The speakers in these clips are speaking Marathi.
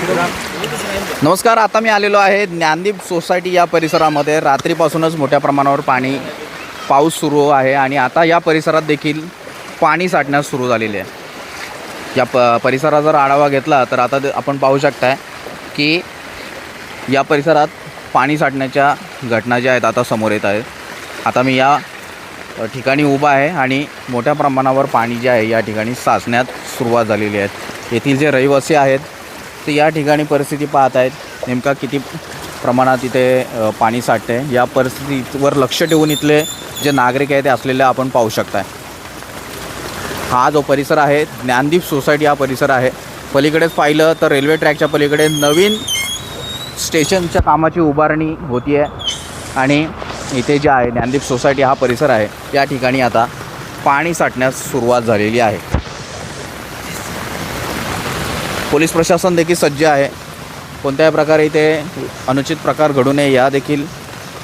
नमस्कार आता मी आलेलो आहे ज्ञानदीप सोसायटी या परिसरामध्ये. रात्रीपासूनच मोठ्या प्रमाणावर पाणी पाऊस सुरू आहे आणि आता या परिसरात देखील पाणी साठण्यास सुरू झालेले आहे. या प परिसरात जर आढावा घेतला तर आता ते- आपण पाहू शकताय की या परिसरात पाणी साठण्याच्या घटना ज्या आहेत आता समोर येत आहेत. आता मी या ठिकाणी उभा आहे आणि मोठ्या प्रमाणावर पाणी जे आहे या ठिकाणी साचण्यात सुरुवात झालेली आहे. येथील जे रहिवासी आहेत तर या ठिकाणी परिस्थिती पाहत आहेत. नेमका किती प्रमाणात इथे पाणी साठते या परिस्थितीवर लक्ष ठेवून इथले जे नागरिक आहेत ते असलेले आपण पाहू शकताय. हा जो परिसर आहे ज्ञानदीप सोसायटी हा परिसर आहे. पलीकडेच पाहिलं तर रेल्वे ट्रॅकच्या पलीकडे नवीन स्टेशनच्या कामाची उभारणी होती आहे आणि इथे जे आहे ज्ञानदीप सोसायटी हा परिसर आहे. या ठिकाणी आता पाणी साठण्यास सुरुवात झालेली आहे. पोलीस प्रशासन देखील सज्ज आहे. कोणत्याही प्रकारे इथे अनुचित प्रकार घडू नये या देखील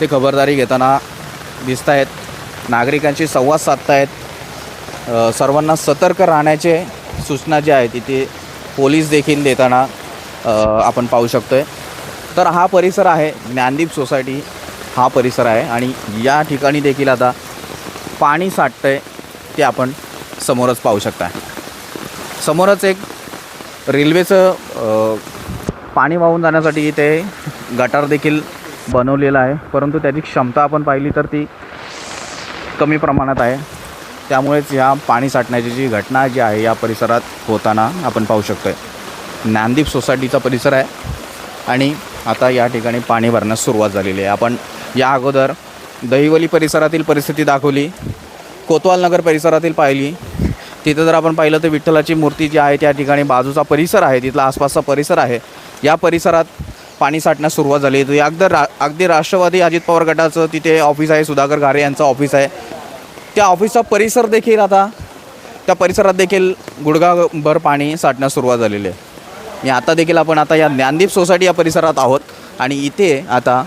ते खबरदारी घेताना दिसत आहेत. नागरिकांशी संवाद साधत आहेत. सर्वांना सतर्क राहण्याचे सूचना ज्या आहेत इथे पोलीस देखील देताना आपण पाहू शकतो आहे तर हा परिसर आहे ज्ञानदीप सोसायटी हा परिसर आहे आणि या ठिकाणी देखील आता पाणी साठतं आहे ते आपण समोरच पाहू शकता समोरच एक रेल्वेचं पाणी वाहून जाण्यासाठी इथे गटार देखील बनवलेलं आहे. परंतु त्याची क्षमता आपण पाहिली तर ती कमी प्रमाणात आहे. त्यामुळेच या पाणी साठण्याची जी घटना जी आहे या परिसरात होताना आपण पाहू शकतो आहे ज्ञानदीप सोसायटीचा परिसर आहे आणि आता या ठिकाणी पाणी भरण्यास सुरुवात झालेली आहे. आपण या अगोदर दहिवली परिसरातील परिस्थिती दाखवली कोतवाल नगर परिसरातील पाहिली तिथं जर आपण पाहिलं तर विठ्ठलाची मूर्ती जी आहे त्या ठिकाणी बाजूचा परिसर आहे तिथला आसपासचा परिसर आहे. या परिसरात पाणी साठण्यास सुरुवात झाली. होती अगदी रा अगदी राष्ट्रवादी अजित पवार गटाचं तिथे ऑफिस आहे सुधाकर घारे यांचं ऑफिस आहे. त्या ऑफिसचा परिसर देखील आता त्या परिसरात देखील गुडघाभर पाणी साठण्यास सुरुवात झालेली आहे. आणि आता देखील आपण आता या ज्ञानदीप सोसायटी या परिसरात आहोत. आणि इथे आता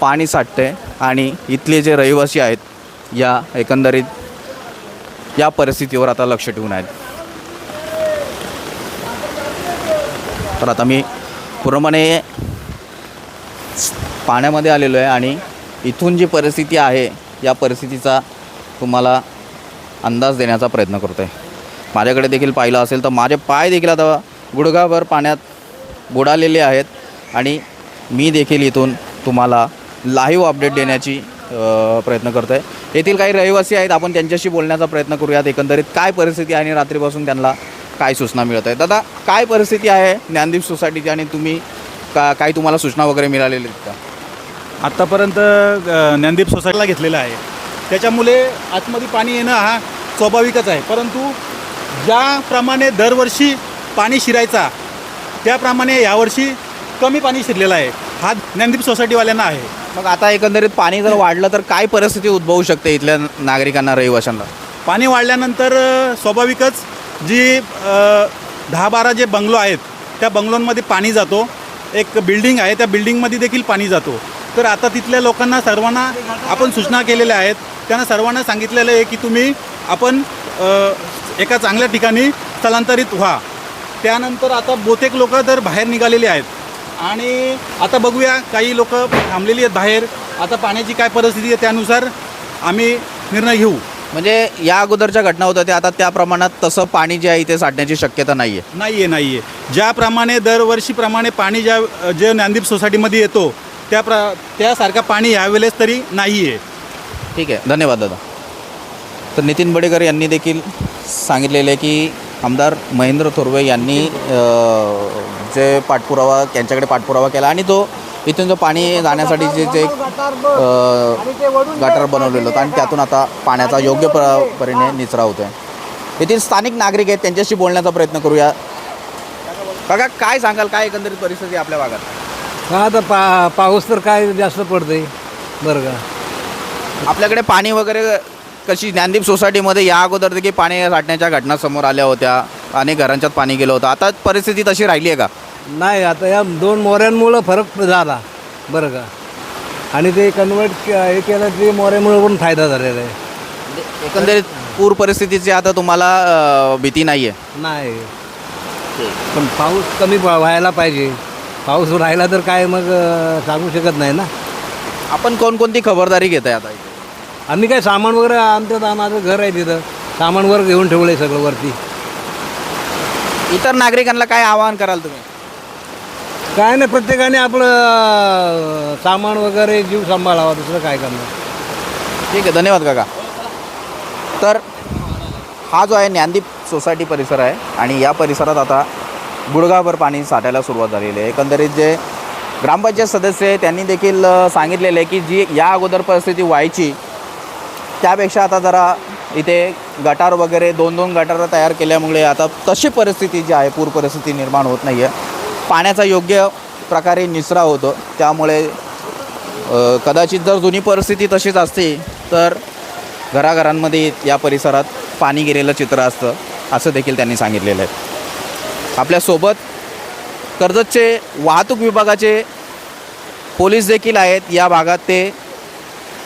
पाणी साठते आणि इथले जे रहिवासी आहेत या एकंदरीत या परिस्थितीवर आता लक्ष ठेवून आहेत. तर आता मी पूर्णपणे पाण्यामध्ये आलेलो आहे आणि इथून जी परिस्थिती आहे या परिस्थितीचा तुम्हाला अंदाज देण्याचा प्रयत्न करतो आहे माझ्याकडे देखील पाहिलं असेल तर माझे पाय देखील आता गुडघाभर पाण्यात बुडालेले आहेत आणि मी देखील इथून तुम्हाला लाईव्ह अपडेट देण्याची प्रयत्न करतो आहे येथील काही रहिवासी आहेत आपण त्यांच्याशी बोलण्याचा प्रयत्न करूयात. एकंदरीत काय परिस्थिती आहे आणि रात्रीपासून त्यांना काय सूचना मिळत आहेत दादा काय परिस्थिती आहे ज्ञानदीप सोसायटीची आणि तुम्ही का काय तुम्हाला सूचना वगैरे मिळालेल्या आहेत का? आत्तापर्यंत ज्ञानदीप सोसायटीला घेतलेला आहे. त्याच्यामुळे आतमध्ये पाणी येणं हा स्वाभाविकच आहे. परंतु ज्याप्रमाणे दरवर्षी पाणी शिरायचा त्याप्रमाणे यावर्षी कमी पाणी शिरलेलं आहे. ज्ञानदीप सोसायटीवाल्यांना आहे. मग आता एकंदरीत पाणी जर वाढलं तर काय परिस्थिती उद्भवू शकते इथल्या नागरिकांना रहिवाशांना? पाणी वाढल्यानंतर अ, स्वाभाविकच जी अ, दहा बारा जे बंगलो आहेत त्या बंगलोंमध्ये पाणी जातो. एक बिल्डिंग आहे त्या बिल्डिंगमध्ये देखील पाणी जातो. तर आता तिथल्या लोकांना सर्वांना आपण सूचना केलेल्या आहेत. त्यांना सर्वांना सांगितलेलं आहे की तुम्ही आपण अ, एका चांगल्या ठिकाणी स्थलांतरित व्हा. त्यानंतर आता बहुतेक लोक तर बाहेर निघालेले आहेत. आणि आता बघूया काही लोक थांबलेली आहेत बाहेर. आता पाण्याची काय परिस्थिती आहे त्यानुसार आम्ही निर्णय घेऊ. म्हणजे या अगोदरच्या घटना होत्या त्या आता त्या प्रमाणात तसं पाणी जे आहे इथे साठण्याची शक्यता नाही आहे नाही आहे नाही आहे ज्याप्रमाणे दरवर्षीप्रमाणे पाणी ज्या जे ज्ञानदीप सोसायटीमध्ये येतो त्या प्र त्यासारखं पाणी यावेळेस तरी नाही आहे ठीक आहे धन्यवाद दादा. तर नितीन बडेकर यांनी देखील सांगितलेले आहे की आमदार महेंद्र थोरवे यांनी जे पाठपुरावा त्यांच्याकडे पाठपुरावा केला आणि तो इथून जो पाणी जाण्यासाठी जे जे गटार बनवलेलं होतं आणि त्यातून आता पाण्याचा योग्य प्र परीने निचरा होतो आहे येथील स्थानिक नागरिक आहेत त्यांच्याशी बोलण्याचा प्रयत्न करूया. काका काय सांगाल? काय एकंदरीत परिस्थिती आपल्या भागात? का आता पा पाऊस तर काय जास्त पडतंय. बरं का. आपल्याकडे पाणी वगैरे कशी ज्ञानदीप सोसायटीमध्ये या अगोदर देखील पाणी साठण्याच्या घटना समोर आल्या होत्या. अनेक घरांच्यात पाणी गेलं होतं. आता परिस्थिती तशी राहिली आहे का? नाही आता या दोन मोऱ्यांमुळं फरक झाला. बरं का? आणि ते कन्वर्ट हे केलं ते मोऱ्यामुळं पण फायदा झालेला आहे. एकंदरीत पूर परिस्थितीची आता तुम्हाला अ, भीती नाही. आहे नाही पण पाऊस कमी प- व्हायला पाहिजे. पाऊस राहिला तर काय मग अं, सांगू शकत नाही ना? आपण कोणकोणती खबरदारी घेत आहे आता इथे? आम्ही काय सामान वगैरे आमचं माझं घर आहे तिथं. सामान वर घेऊन ठेवलं आहे सगळं वरती. इतर नागरिकांना काय आवाहन कराल तुम्ही? काय नाही प्रत्येकाने आपलं सामान वगैरे जीव सांभाळावा दुसरं काय करणार? ठीक आहे धन्यवाद काका. तर हा जो आहे ज्ञानदीप सोसायटी परिसर आहे आणि या परिसरात आता गुडघाभर पाणी साठायला सुरुवात झालेली आहे. एकंदरीत जे ग्रामपंचायत सदस्य आहे त्यांनी देखील सांगितलेलं आहे की जी या अगोदर परिस्थिती व्हायची त्यापेक्षा आता जरा इथे गटार वगैरे दोन दोन गटारं तयार केल्यामुळे आता तशी परिस्थिती जी आहे पूर परिस्थिती निर्माण होत नाही आहे पाण्याचा योग्य प्रकारे निचरा होतो. त्यामुळे कदाचित जर जुनी परिस्थिती तशीच असते तर घराघरांमध्ये या परिसरात पाणी गेलेलं चित्र असतं असं देखील त्यांनी सांगितलेलं आहे. आपल्यासोबत कर्जतचे वाहतूक विभागाचे पोलीस देखील आहेत. या भागात ते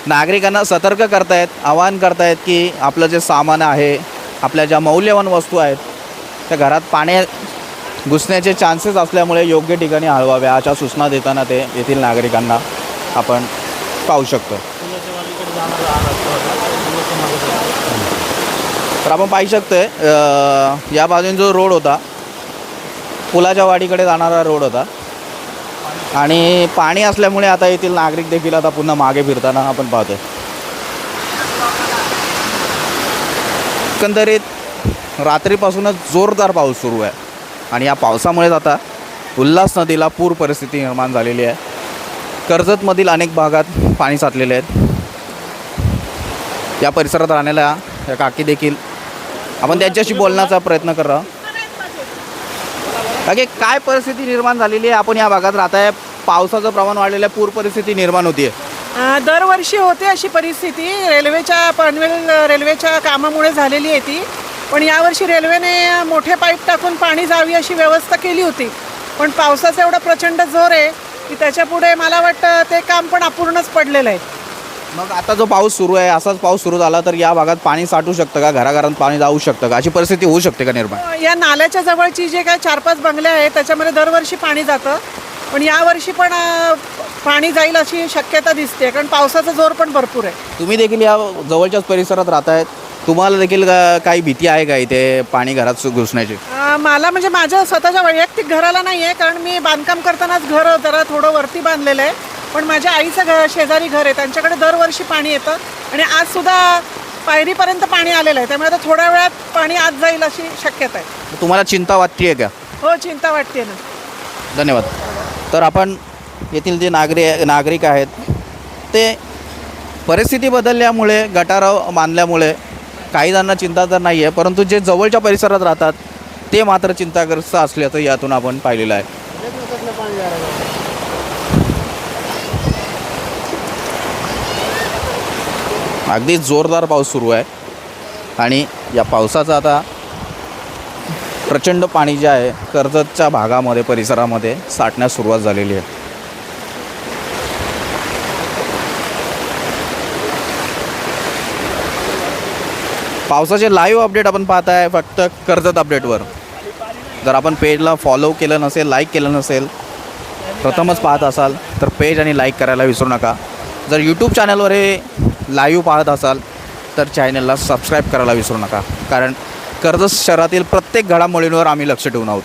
नागरिकांना सतर्क करतायत आवाहन करतायत की आपलं जे सामान आहे आपल्या ज्या मौल्यवान वस्तू आहेत त्या घरात पाणी घुसण्याचे चान्सेस असल्यामुळे योग्य ठिकाणी हळवाव्या अशा सूचना देताना ते येथील नागरिकांना आपण पाहू शकतो. तर आपण पाहू शकतोय या बाजूने जो रोड होता पुलाच्या वाडीकडे जाणारा रोड होता. आणि पाणी असल्यामुळे आता येथील नागरिक देखील आता पुन्हा मागे फिरताना आपण पाहतो एकंदरीत रात्रीपासूनच जोरदार पाऊस सुरू आहे. आणि या पावसामुळेच आता उल्हास नदीला पूर परिस्थिती निर्माण झालेली आहे. कर्जतमधील अनेक भागात पाणी साचलेले आहेत. या परिसरात राहण्याला या काकी देखील आपण त्यांच्याशी बोलण्याचा प्रयत्न कर काकी काय परिस्थिती निर्माण झालेली आहे? आपण या भागात राहताय. पावसाचं प्रमाण वाढलेलं आहे पूर परिस्थिती निर्माण होतीये. अ, दरवर्षी होते अशी परिस्थिती. रेल्वेच्या पनवेल रेल्वेच्या कामामुळे झालेली आहे ती. पण यावर्षी रेल्वेने मोठे पाईप टाकून पाणी जावी अशी व्यवस्था केली होती. पण पावसाचा एवढा प्रचंड जोर आहे की त्याच्यापुढे मला वाटतं ते काम पण अपूर्णच पडलेलं आहे. मग आता जो पाऊस सुरू आहे असाच पाऊस सुरू झाला तर या भागात पाणी साठू शकतं का? घराघरात पाणी जाऊ शकतं का? अशी परिस्थिती होऊ शकते का निर्माण? या नाल्याच्या जवळची जे काय चार पाच बंगले आहेत त्याच्यामध्ये दरवर्षी पाणी जातं. पण यावर्षी पण पाणी जाईल अशी शक्यता दिसते कारण पावसाचा जोर पण भरपूर आहे. तुम्ही देखील या जवळच्याच परिसरात राहतायत तुम्हाला देखील काही भीती आहे का इथे पाणी घरात घुसण्याची? मला म्हणजे माझ्या स्वतःच्या वैयक्तिक घराला नाही आहे कारण मी बांधकाम करतानाच घर जरा थोडं वरती बांधलेलं आहे. पण माझ्या आईचं घर शेजारी घर आहे त्यांच्याकडे दरवर्षी पाणी येतं. आणि आज सुद्धा पायरीपर्यंत पाणी आलेलं आहे त्यामुळे आता थोड्या वेळात पाणी आत जाईल अशी शक्यता आहे. तुम्हाला चिंता वाटते का? हो चिंता वाटते ना. धन्यवाद. तर आपण येथील जे नागरी नागरिक आहेत ते परिस्थिती बदलल्यामुळे गटाराव मानल्यामुळे काही जणांना चिंता तर नाही आहे परंतु जे जवळच्या परिसरात राहतात ते मात्र चिंताग्रस्त असल्याचं यातून आपण पाहिलेलं आहे. अगदी जोरदार पाऊस सुरू आहे आणि या पावसाचा आता प्रचंड पाणी जे आहे कर्जतच्या भागामध्ये परिसरामध्ये साठण्यास सुरुवात झालेली आहे. पावसाचे लाईव्ह अपडेट आपण पाहत आहे फक्त कर्जत अपडेटवर जर आपण पेजला फॉलो केलं नसेल लाईक केलं नसेल प्रथमच पाहत असाल तर पेज आणि लाईक करायला विसरू नका. जर यूट्यूब चॅनलवर हे लाईव्ह पाहत असाल तर चॅनलला सबस्क्राईब करायला विसरू नका. कारण कर्जत शहरातील प्रत्येक घडामोडींवर आम्ही लक्ष ठेवून आहोत.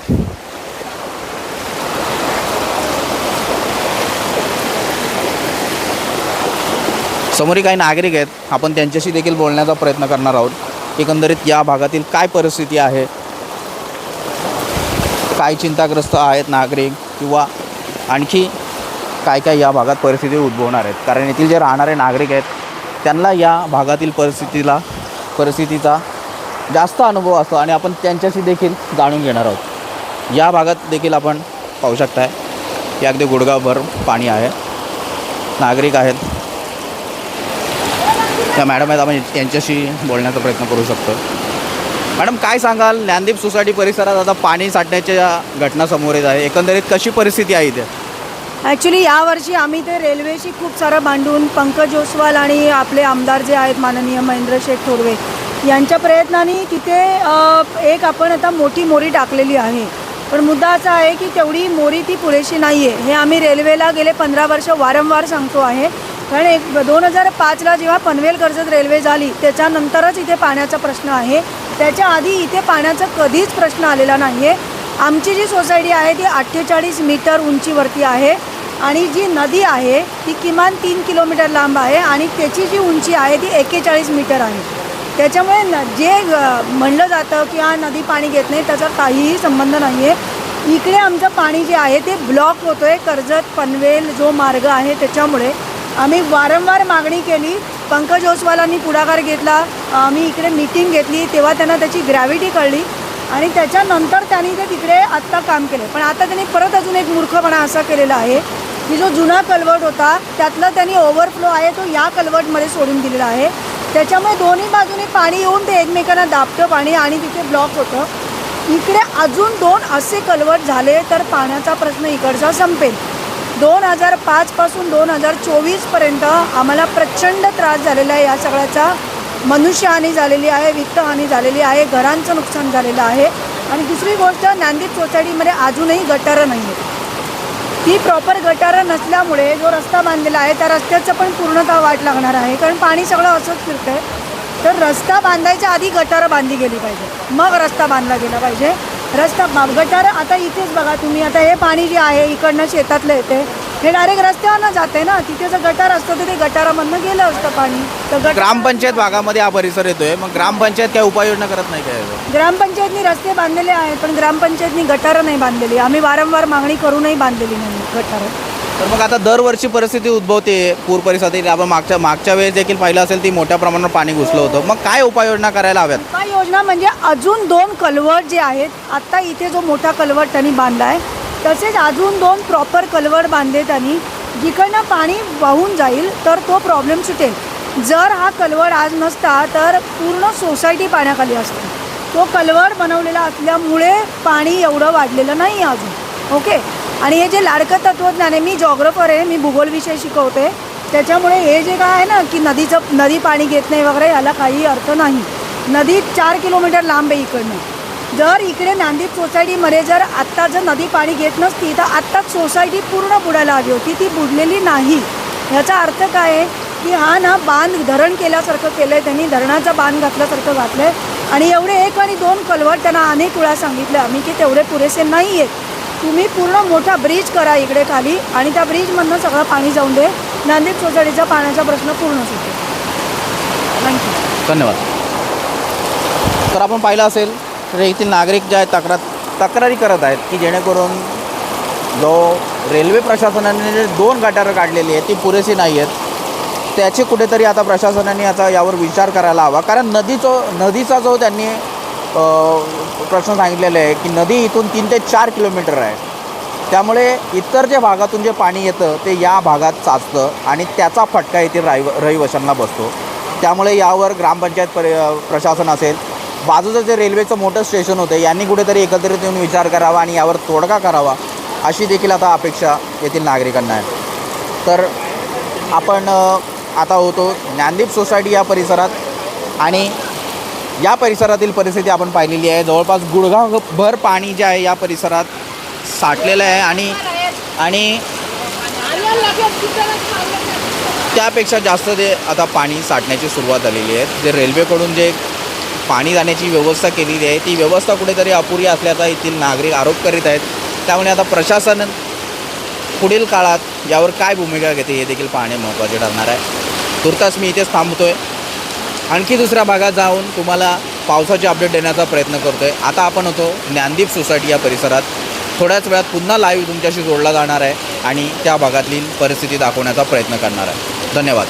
समोरी काही नागरिक आहेत आपण त्यांच्याशी देखील बोलण्याचा प्रयत्न करणार आहोत. एकंदरीत या भागातील काय परिस्थिती आहे? काय चिंताग्रस्त आहेत नागरिक किंवा आणखी काय काय या भागात परिस्थिती उद्भवणार आहेत? कारण येथील जे राहणारे नागरिक आहेत त्यांना या भागातील परिस्थितीला परिस्थितीचा जास्त अनुभव असतो आणि आपण त्यांच्याशी देखील जाणून घेणार आहोत. या भागात देखील आपण पाहू शकताय की अगदी गुडगावभर पाणी आहे. नागरिक आहेत. त्या मॅडम आहेत आपण यांच्याशी बोलण्याचा प्रयत्न करू शकतो. मॅडम काय सांगाल? ज्ञानदीप सोसायटी परिसरात आता पाणी साठण्याच्या घटना समोर येत आहे. एकंदरीत कशी परिस्थिती आहे इथे? ॲक्च्युली यावर्षी आम्ही ते रेल्वेशी खूप सारं भांडून पंकज ओसवाल आणि आपले आमदार जे आहेत माननीय महेंद्र शेठ थोरवे यांच्या प्रयत्नाने तिथे एक आपण आता मोठी मोरी टाकलेली आहे. पण मुद्दा असा आहे की तेवढी मोरी ती पुरेशी नाही आहे हे आम्ही रेल्वेला गेले पंधरा वर्ष वारंवार सांगतो आहे. कारण एक दोन हजार पाचला जेव्हा पनवेल कर्जत रेल्वे झाली त्याच्यानंतरच इथे पाण्याचा प्रश्न आहे. त्याच्या आधी इथे पाण्याचा कधीच प्रश्न आलेला नाही आहे आमची जी सोसायटी आहे ती अठ्ठेचाळीस मीटर उंचीवरती आहे. आणि जी नदी आहे ती किमान तीन किलोमीटर लांब आहे. आणि त्याची जी उंची आहे ती एक्केचाळीस मीटर आहे. त्याच्यामुळे न जे म्हणलं जातं की हा नदी पाणी घेत नाही त्याचा काहीही संबंध नाही आहे इकडे आमचं पाणी जे आहे ते ब्लॉक होतो आहे कर्जत पनवेल जो मार्ग आहे त्याच्यामुळे. आम्ही वारंवार मागणी केली पंकज ओसवालांनी पुढाकार घेतला आम्ही इकडे मीटिंग घेतली तेव्हा त्यांना त्याची ग्रॅव्हिटी कळली आणि त्याच्यानंतर त्यांनी ते तिकडे आत्ता काम केले. पण आता त्यांनी परत अजून एक मूर्खपणा असा केलेला आहे की जो जुना कलवट होता त्यातला त्यांनी ओव्हरफ्लो आहे तो या कलवटमध्ये सोडून दिलेला आहे. त्याच्यामुळे दोन्ही बाजूने पाणी येऊन ते एकमेकांना दाबतं पाणी आणि तिथे ब्लॉक होतं. इकडे अजून दोन असे कलवट झाले तर पाण्याचा प्रश्न इकडचा संपेल. दोन हजार पाचपासून दोन हजार चोवीसपर्यंत आम्हाला प्रचंड त्रास झालेला आहे. या सगळ्याचा मनुष्यहानी झालेली आहे वित्तहानी झालेली आहे घरांचं नुकसान झालेलं आहे. आणि दुसरी गोष्ट नांदीप सोसायटीमध्ये अजूनही गटारं नाही आहेत ही प्रॉपर गटारं नसल्यामुळे जो रस्ता बांधलेला आहे त्या रस्त्याचं पण पूर्णतः वाट लागणार आहे. कारण पाणी सगळं असंच फिरतंय. तर रस्ता बांधायच्या आधी गटारं बांधली गेली पाहिजे. मग रस्ता बांधला गेला पाहिजे. रस्ता गटारं आता इथेच बघा तुम्ही. आता हे पाणी जे आहे इकडनं शेतातलं येते हे डायरेक्ट रस्त्यावरनं जाते ना. तिथे जर गटार असतं तर ते गटारामधनं गेलं असतं पाणी. तर गटार ग्रामपंचायत भागामध्ये हा परिसर येतोय. मग ग्रामपंचायत काय उपाययोजना करत नाही काय ग्रामपंचायतनी रस्ते बांधलेले आहेत पण ग्रामपंचायतनी गटारं नाही बांधलेली. आम्ही वारंवार मागणी करूनही बांधलेली नाही गटारं. तर मग आता दरवर्षी परिस्थिती उद्भवते पूर परिस्थिती आपण मागच्या मागच्या वेळेस देखील पाहिलं असेल ती मोठ्या प्रमाणावर पाणी घुसलं होतं. मग काय उपाययोजना करायला हव्यात? उपाय योजना म्हणजे अजून दोन कलवट जे आहेत आत्ता इथे जो मोठा कलवट त्यांनी बांधला आहे तसेच अजून दोन प्रॉपर कलवड बांधले त्यांनी जिकडनं पाणी वाहून जाईल तर तो प्रॉब्लेम सुटेल. जर हा कलवड आज नसता तर पूर्ण सोसायटी पाण्याखाली असते. तो कलवड बनवलेला असल्यामुळे पाणी एवढं वाढलेलं नाही आहे अजून. ओके? आणि हे जे लाडकं तत्त्वज्ञान आहे मी जॉग्रफर आहे मी भूगोलविषय शिकवते. त्याच्यामुळे हे जे काय आहे ना की नदीचं नदी पाणी घेत नाही वगैरे याला काही अर्थ नाही. नदी चार किलोमीटर लांब आहे इकडनं. जर इकडे नांदीत सोसायटीमध्ये जर आत्ता जर नदी पाणी घेत नसती तर आत्ताच सोसायटी पूर्ण बुडायला हवी होती. ती बुडलेली नाही. ह्याचा अर्थ काय आहे? की हा ना बांध धरण केल्यासारखं केलं आहे त्यांनी धरणाचा बांध घातल्यासारखं घातलं आहे आणि एवढे एक आणि दोन कलवट त्यांना अनेक वेळा सांगितलं आम्ही की तेवढे पुरेसे नाही आहेत तुम्ही पूर्ण मोठा ब्रिज करा इकडे खाली आणि त्या ब्रिजमधनं सगळं पाणी जाऊन दे. नांदेड सोसायटीचा पाण्याचा प्रश्न पूर्ण सुटेल थँक्यू धन्यवाद. तर आपण पाहिलं असेल तर येथील नागरिक जे आहेत तक्रार तक्रारी करत आहेत की जेणेकरून जो रेल्वे प्रशासनाने जे दोन गटारं काढलेली आहेत ती पुरेशी नाही आहेत त्याची कुठेतरी आता प्रशासनाने आता यावर विचार करायला हवा. कारण नदीचो नदीचा जो त्यांनी प्रश्न सांगितलेला आहे की नदी इथून तीन ते चार किलोमीटर आहे. त्यामुळे इतर जे भागातून जे पाणी येतं ते या भागात साचतं आणि त्याचा फटका येथील राहिव रहिवाशांना बसतो. त्यामुळे यावर ग्रामपंचायत पर प्रशासन असेल बाजूचं जे रेल्वेचं मोठं स्टेशन होतं यांनी कुठेतरी एकत्रित येऊन विचार करावा आणि यावर तोडगा करावा अशी देखील आता अपेक्षा येथील नागरिकांना आहे. तर आपण आता होतो ज्ञानदीप सोसायटी या परिसरात आणि या परिसरातील परिस्थिती आपण पाहिलेली आहे. जवळपास गुडघाभर पाणी जे आहे या परिसरात साठलेलं आहे आणि आणि त्यापेक्षा जास्त ते आता पाणी साठण्याची सुरुवात झालेली आहे. जे रेल्वेकडून जे पाणी जाण्याची व्यवस्था केलेली आहे. ती व्यवस्था कुठेतरी अपुरी असल्याचा येथील नागरिक आरोप करीत आहेत. त्यामुळे आता प्रशासन पुढील काळात यावर काय भूमिका घेते हे देखील पाहणे महत्त्वाचे ठरणार आहे. तुर्तास मी इथेच थांबतो आहे आणखी दुसऱ्या भागात जाऊन तुम्हाला पावसाचे अपडेट देण्याचा प्रयत्न करतो आहे आता आपण होतो ज्ञानदीप सोसायटी या परिसरात. थोड्याच वेळात पुन्हा लाईव्ह तुमच्याशी जोडला जाणार आहे आणि त्या भागातील परिस्थिती दाखवण्याचा प्रयत्न करणार आहे. धन्यवाद.